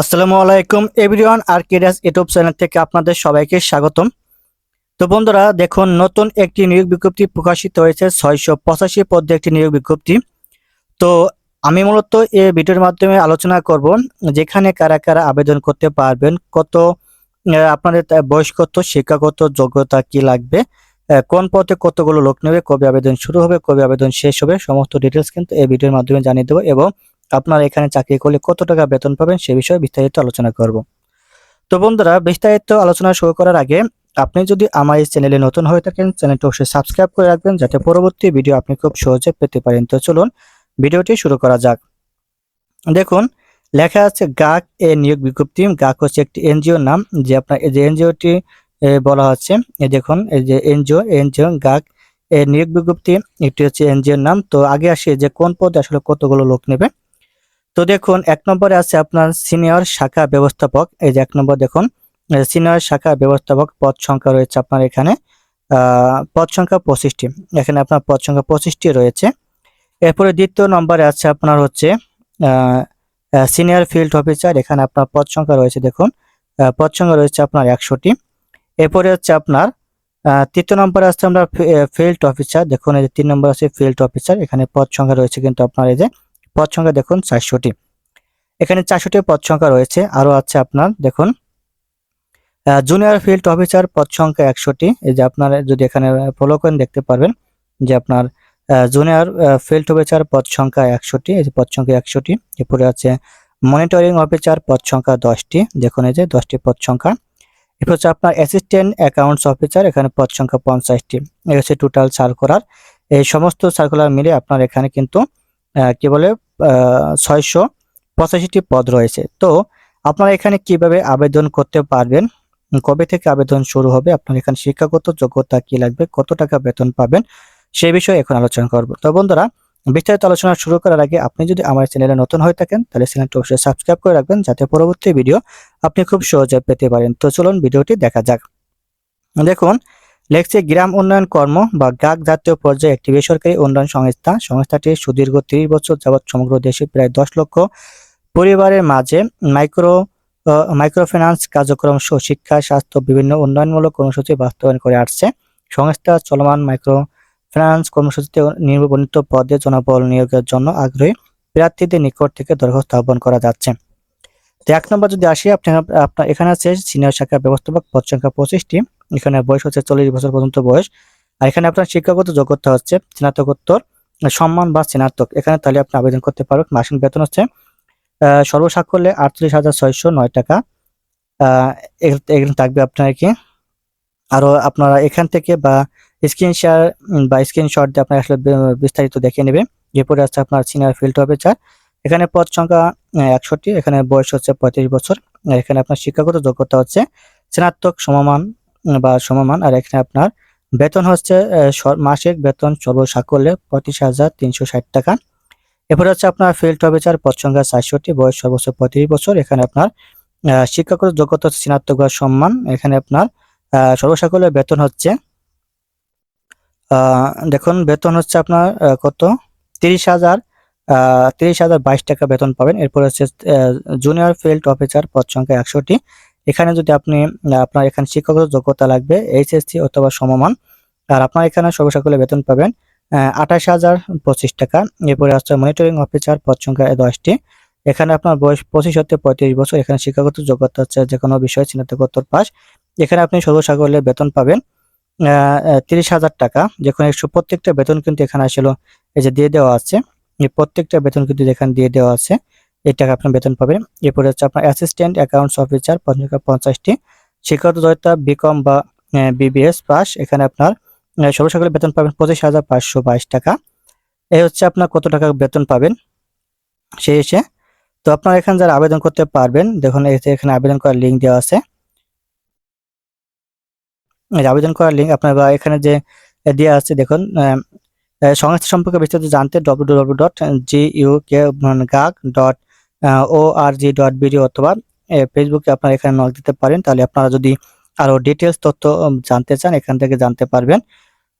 আসসালামু আলাইকুম এভরিওয়ান আর কেরিয়াস ইউটিউব চ্যানেল থেকে আপনাদের সবাইকে স্বাগতম। তো বন্ধুরা, দেখুন, নতুন একটি নিয়োগ বিজ্ঞপ্তি প্রকাশিত হয়েছে। ছয়শো পঁচাশি পদে একটি নিয়োগ বিজ্ঞপ্তি। তো আমি মূলত এই ভিডিওর মাধ্যমে আলোচনা করব যেখানে কারা কারা আবেদন করতে পারবেন, কত আপনাদের বয়স কত, শিক্ষাগত যোগ্যতা কি লাগবে কোন পথে কতগুলো লোক নেবে, কবে আবেদন শুরু হবে, কবে আবেদন শেষ হবে, সমস্ত ডিটেলস কিন্তু এই ভিডিওর মাধ্যমে জানিয়ে দেবো এবং আপনারা এখানে চাকরি করলে কত টাকা বেতন পাবেন সে বিষয়ে বিস্তারিত আলোচনা করব। তো বন্ধুরা, বিস্তারিত আলোচনা শুরু করার আগে আপনি যদি আমার এই চ্যানেলে নতুন হয়ে থাকেন, চ্যানেলটি অবশ্যই সাবস্ক্রাইব করে রাখবেন যাতে পরবর্তী ভিডিও আপনি খুব সহজে পেতে পারেন। তো চলুন ভিডিওটি শুরু করা যাক। দেখুন, লেখা আছে গাক এ নিয়োগ বিজ্ঞপ্তি। গাক হচ্ছে একটি এনজিওর নাম। যে আপনার, এই যে এনজিওটি বলা হচ্ছে দেখুন, এই যে এনজিও এনজিও গাক এ নিয়োগ বিজ্ঞপ্তি। এটি হচ্ছে এনজিওর নাম। তো আগে আসি, যে কোন পদে আসলে কতগুলো লোক নেবে। তো দেখুন, এক নম্বরে আছে আপনার সিনিয়র শাখা ব্যবস্থাপক। এই যে এক নম্বর দেখুন সিনিয়র শাখা ব্যবস্থাপক পদ সংখ্যা রয়েছে আপনার এখানে পদ সংখ্যা পঁচিশটি। এখানে আপনার পদ সংখ্যা পঁচিশটি রয়েছে। এরপরে দ্বিতীয় নম্বরে আছে আপনার হচ্ছে সিনিয়র ফিল্ড অফিসার। এখানে আপনার পদ সংখ্যা রয়েছে দেখুন পদ সংখ্যা রয়েছে আপনার একশোটি। এরপরে হচ্ছে আপনার তৃতীয় নম্বরে আছে আমরা ফিল্ড অফিসার। দেখুন, এই যে তিন নম্বর আছে ফিল্ড অফিসার। এখানে পদ সংখ্যা রয়েছে কিন্তু আপনার এই যে পদ সংখ্যা দেখুন চারশোটি। এখানে চারশোটি পদ সংখ্যা রয়েছে। আরও আছে আপনার, দেখুন জুনিয়র ফিল্ড অফিসার পদ সংখ্যা একশোটি। এই যে আপনার, যদি এখানে ফলো করেন দেখতে পারবেন যে আপনার জুনিয়র ফিল্ড অফিসার পদ সংখ্যা একশোটি। এই যে পদ সংখ্যা একশোটি। এরপরে আছে মনিটরিং অফিসার পদ সংখ্যা দশটি। দেখুন এই যে দশটি পদ সংখ্যা। এরপর হচ্ছে আপনার অ্যাসিস্ট্যান্ট অ্যাকাউন্টস অফিসার এখানে পদ সংখ্যা পঞ্চাশটি। এই হচ্ছে টোটাল সার্কুলার এই সমস্ত সার্কুলার মিলে আপনার এখানে কিন্তু কি বলে ছয়শো পঁচাশিটি পদ রয়েছে। তো আপনারা এখানে কীভাবে আবেদন করতে পারবেন? কবে থেকে আবেদন শুরু হবে? আপনার এখানে শিক্ষাগত যোগ্যতা কি লাগবে? কত টাকা বেতন পাবেন? সেই বিষয়ে এখন আলোচনা করব। তো বন্ধুরা, বিস্তারিত আলোচনা শুরু করার আগে আপনি যদি আমার চ্যানেলে নতুন হয়ে থাকেন, তাহলে চ্যানেলটি অবশ্যই সাবস্ক্রাইব করে রাখবেন, যাতে পরবর্তী ভিডিও আপনি খুব সহজে পেতে পারেন। তো চলুন ভিডিওটি দেখা যাক। দেখুন লেখছে গ্রাম উন্নয়ন কর্ম বা গাক জাতীয় পর্যায়ে একটি বেসরকারি উন্নয়ন সংস্থা। সংস্থাটি সুদীর্ঘ তিরিশ বছর যাবৎ সমগ্র দেশে প্রায় দশ লক্ষ পরিবারের মাঝে মাইক্রো মাইক্রোফিন্যান্স কার্যক্রম সহ শিক্ষা, স্বাস্থ্য বিভিন্ন উন্নয়নমূলক কর্মসূচি বাস্তবায়ন করে আসছে। সংস্থা চলমান মাইক্রো ফিন্যান্স কর্মসূচিতে নির্বাচিত পদে জনবল নিয়োগের জন্য আগ্রহী প্রার্থীদের নিকট থেকে দরখাস্ত আহ্বান করা যাচ্ছে। তো এক নম্বর যদি আসি, আপনি আপনার এখানে আছে সিনিয়র শাখা ব্যবস্থাপক, পদ সংখ্যা পঁচিশটি। এখানে বয়স হচ্ছে চল্লিশ বছর পর্যন্ত বয়স। আর এখানে আপনার শিক্ষাগত যোগ্যতা হচ্ছে স্নাতকোত্তর সম্মান বা স্নাতক। এখানে তাহলে আপনি আবেদন করতে পারবেন। মাসিক বেতন হচ্ছে সর্বসাকল্যে আটত্রিশ হাজার ছয়শো নয় টাকা। এখানে থাকবে আপনার কি, আরও আপনারা এখান থেকে বা স্ক্রিন শেয়ার বা স্ক্রিনশট দিয়ে আপনার আসলে বিস্তারিত দেখে নেবে। এরপরে আছে আপনার সিনিয়র ফিল্ড অফিসার এখানে পদ সংখ্যা একশোটি এখানে বয়স হচ্ছে পঁয়ত্রিশ বছর। আর এখানে আপনার শিক্ষাগত যোগ্যতা হচ্ছে স্নাতক সমমান বা সমমান আর এখানে আপনার বেতন হচ্ছে মাসিক বেতন সর্বসাকল্যে পঁয়ত্রিশ হাজার তিনশো ষাট টাকা। এরপরে হচ্ছে আপনার ফিল্ড অফিসার পদ সংখ্যা চারশোটি বয়স সর্বোচ্চ পঁয়ত্রিশ বছর। এখানে আপনার শিক্ষাগত যোগ্যতা হচ্ছে স্নাতক বা সম্মান। এখানে আপনার আহ, সর্বসাকল্যে বেতন হচ্ছে দেখুন বেতন হচ্ছে আপনার কত? তিরিশ হাজার তিরিশ হাজার বাইশ টাকা বেতন পাবেন। এরপর হচ্ছে জুনিয়র ফিল্ড অফিসার পদ সংখ্যা একশোটি এখানে যদি আপনি আপনার এখানে শিক্ষাগত যোগ্যতা লাগবে, এইচএসসি অথবা সমমান, আর আপনার এখানে সর্বসাকল্যে বেতন পাবেন আঠাশ হাজার পঁচিশ টাকা। এরপরে হচ্ছে মনিটরিং অফিসার পদ সংখ্যা দশটি। এখানে আপনার বয়স পঁচিশ হতে পঁয়ত্রিশ বছর। এখানে শিক্ষাগত যোগ্যতা হচ্ছে যে কোনো বিষয়ে স্নাতকোত্তর পাস। এখানে আপনি সর্বসাকল্যে বেতন পাবেন তিরিশ হাজার টাকা। যে কোনো প্রত্যেকটা বেতন কিন্তু এখানে আসলে এই যে দিয়ে দেওয়া আছে। প্রত্যেকটা বেতন কিন্তু এখানে দিয়ে দেওয়া আছে। এই টাকা আপনার বেতন পাবেন। এরপরে হচ্ছে আপনার অ্যাসিস্ট্যান্ট অ্যাকাউন্টস অফিসার পঞ্চাশটি। শিক্ষাগত যোগ্যতা বিকম বা বিবিএস পাস এখানে আপনার আহ, সর্বসাকল্যে বেতন পাবেন পঁচিশ হাজার পাঁচশো বাইশ টাকা। এই হচ্ছে আপনার কত টাকা বেতন পাবেন? সেই এসে তো আপনারা এখানে যারা আবেদন করতে পারবেন দেখুন এখানে আবেদন করার লিঙ্ক দেওয়া আছে। আবেদন করার লিঙ্ক আপনার এখানে যে দেওয়া আছে দেখুন সংস্থা সম্পর্কে বিস্তারিত জানতে W dot G U dot O R G dot BD অথবা ফেসবুকে আপনারা এখানে নক দিতে পারেন। তাহলে আপনারা যদি আরও ডিটেলস তথ্য জানতে চান, এখান থেকে জানতে পারবেন।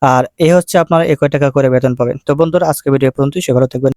আর এই হচ্ছে আপনারা একই টাকা করে বেতন পাবেন। তো বন্ধুরা আজকে ভিডিও পর্যন্ত সে ভালো থাকবেন।